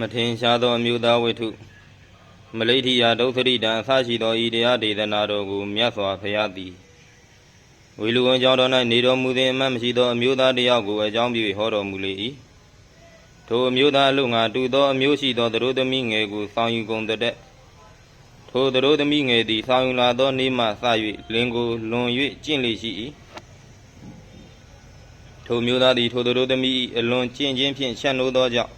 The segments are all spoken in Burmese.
မထင်ရှားသောအမျိုးသားဝိထုမလိဋ္ဌိယဒုသရိတံအစရှိသောဤတရားဒေသနာတော်ကိုမြတ်စွာဘုရားသည်ဝေလူဝန်ကြောင့်တော်၌နေတော်မူသည်အမှတ်မရှိသောအမျိုးသားတစ်ယောက်ကိုအကြောင်းပြုဟောတော်မူလေ၏ထိုအမျိုးသားအလို့ငါတူသောအမျိုးရှိသောသတို့သမီးငယ်ကိုစောင်းယူကုန်တဲ့ထိုသတို့သမီးငယ်သည်စောင်းယူလာသောနေ့မှစ၍လင်ကိုလွန်၍ကျင့်လေရှိ၏ထိုမျိုးသားသည်ထိုသတို့သမီး၏အလွန်ကျင့်ခြင်းဖြင့်ချက်နိုးသောကြောင့်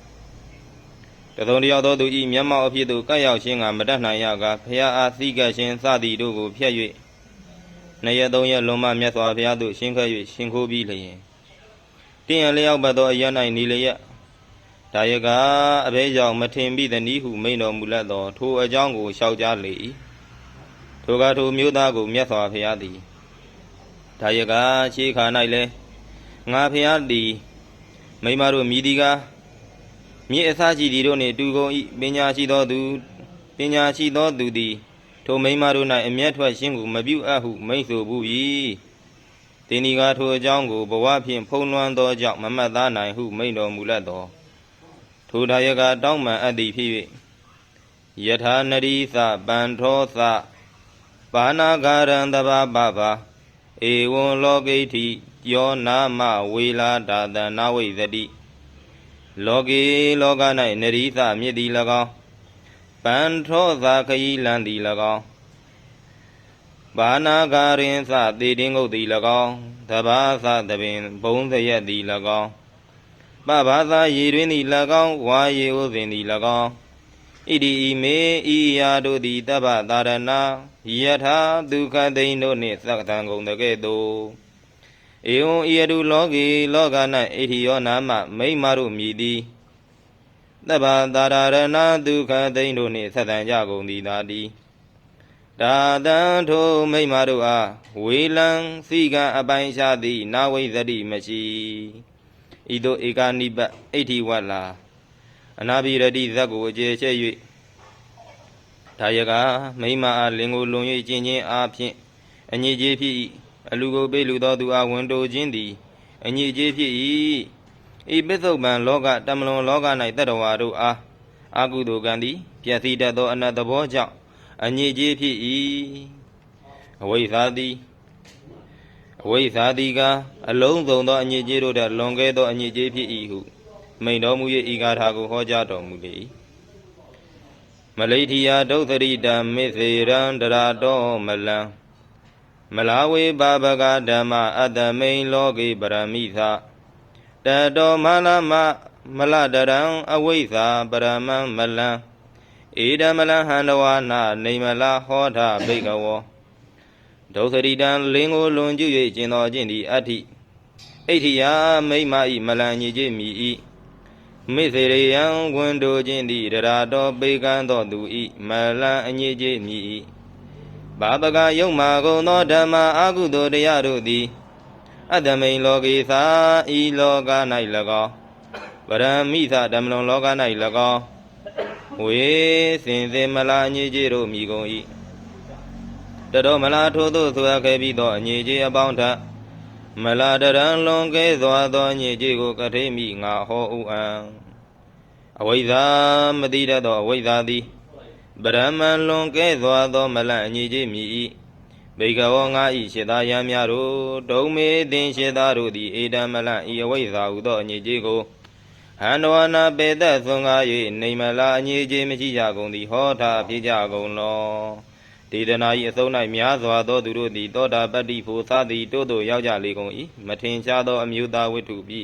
တစုံတယောက်သောသူဤမျက်မှောက်အဖြစ်သို့ကပ်ရောက်ခြင်းကမတတ်နိုင်ရကဖះအားသိကပ်ခြင်းစသည်တို့ကိုဖျက်၍နှစ်ရက်သုံးရက်လွန်မှမြတ်စွာဘုရားသို့ရှင်းခဲ့၍ရှင်ခိုးပြီးလျင်တင်းရလျောက်ပတ်သောအရ၌နေလျက်ဒါယကအဘဲကြောင့်မထင်မိသနည်းဟုမိန်တော်မူလက်သောထိုအကြောင်းကိုလျှောက်ကြားလေ၏ထိုကထိုမျိုးသားကိုမြတ်စွာဘုရားသည်ဒါယကခြေခါ၌လဲငါဘုရားသည်မိမတို့မြည်ဒီကား မြေအစရှိသည်တို့နှင့်တူကုန်၏ပညာရှိသောသူပညာရှိသောသူသည် ထိုမိန်းမတို့၌အမျက်ထွက်ခြင်းကိုမပြုအပ်ဟုမိန့်ဆိုဘူး၏တင်းဒီကထိုအကြောင်းကိုဘဝဖြင့်ဖုံးလွှမ်းသောကြောင့်မမှတ်သားနိုင်ဟုမိန့်တော်မူလက်သောထိုဒါယကတောင်းပန်အပ်သည်ဖြစ်၍ယထာနရီသပန္ထောသပါဏာဂရံတဘာပပါဧဝံလောကိဋ္ဌိယောနာမဝေလာတာတနာဝိသတိ လောကေလောက၌နရိသမြစ်သည်၎င်းပန္ထောသာခယီလံသည်၎င်းဘာနာဂရင်သသေတင်းငုတ်သည်၎င်းတဘာသသပင်ဘုံသရက်သည်၎င်းပဘာသာရေတွင်သည်၎င်းဝါရေဥစဉ်သည်၎င်းဣတိဤမေဤယာတို့သည်တဗ္ဗသာရဏယထာဒုက္ခသိန်းတို့နှင့်သက္ကံကုန်တကဲ့သို့ ဧဝံဤအတုလောကေလောက၌ဣတိယောနာမမိမ္မာတို့မြည်သည်သဗ္ဗတာရရဏဒုက္ခသိန်းတို့နှင့်ဆက်တန်ကြကုန်သည်သာတိဒါတံထိုမိမ္မာတို့အားဝေလံစီကံအပိုင်ရှာသည် နာဝိသတိမရှိဤသို့ဧကနိပတ်ဣတိဝတ်လာအနာဘိရတိဇက်ကိုအကျေချက်၍ဒါယကမိမ္မာအားလင်ကိုလွန်၍ကျင့်ခြင်းအားဖြင့်အညစ်အကြေးဖြစ်၏ အလူကိုပေးလူသောသူအားဝန်တိုခြင်းသည်အညစ်အကြေးဖြစ်၏ဤပစ္စုပန်လောကတမလွန်လောက၌တတ္တဝါတို့အားအာကုသိုလ်ကံသည်ပျက်စီးတတ်သောအနတ္တဘောကြောင့်အညစ်အကြေးဖြစ်၏အဝိဇ္ဇာသည်အဝိဇ္ဇာသည်ကအလုံးစုံသောအညစ်အကြေးတို့ထက်လွန်ကဲသောအညစ်အကြေးဖြစ်၏ဟုမိန်တော်မူ၍ဤဂါထာကိုဟောကြားတော်မူလေ၏မလိဋ္ဌိယဒုသရိတံမေသေရံတရာတောမလံ မလာဝေပါပကဓမ္မအတ္တမိန်လောကေပရမိသတတောမလမမလတရံအဝိဇ္ဇာပရမံမလံဧဒမလဟန္တဝနာနေမလာဟောထဘိကဝောဒုသရိတံလင်းကိုလွန်ကျ၍ကျင်တော်ခြင်းသည်အဋ္ဌိဣဋ္ဌိယမိမ္မာဤမလံညီခြင်းမိဤမိစေရိယံဝန်တိုခြင်းသည်တရာတော်ပေကံသောသူဤမလံအညစ်ခြင်းမိဤ ဘာပကယုံမာကုန်သောဓမ္မအာကုသိုလ်တရားတို့သည်အတ္တမိန်လောကေသာဤလောက၌၎င်းဗရမိသဓမ္မလွန်လောက၌၎င်းဝေစင်စေမလာအညစ်ကြေးတို့မိကုန်၏တတော်မလာထိုသို့ဆိုရခဲ့ပြီးသောအညစ်ကြေးအပေါင်းထက်မလာတရံလွန်ကဲစွာသောအညစ်ကြေးကိုကထိမိငါဟောဥအံအဝိဇ္ဇာမတိတတ်သောအဝိဇ္ဇာသည် ဗရမန်လွန်ကဲစွာသောမလန့်အညီကြီးမြည်၏ဘေကဝောငါဤရှေသားရမ်းများတို့ဒုံမေသင်ရှေသားတို့သည်အေတံမလန့်ဤအဝိဇ္ဇာဟုသောအညီကြီးကိုဟန္တဝနာပေသက်သွန်ကား၍နေမလာအညီကြီးမရှိကြကုန်သည်ဟောတာဖြစ်ကြကုန်လောဒေသနာ၏အစုံ၌များစွာသောသူတို့သည်တောတာပတ္တိဖို့သသည်တို့တို့ရောက်ကြလေကုန်၏မထင်ရှားသောအမျိုးသားဝိတ္ထုပြီ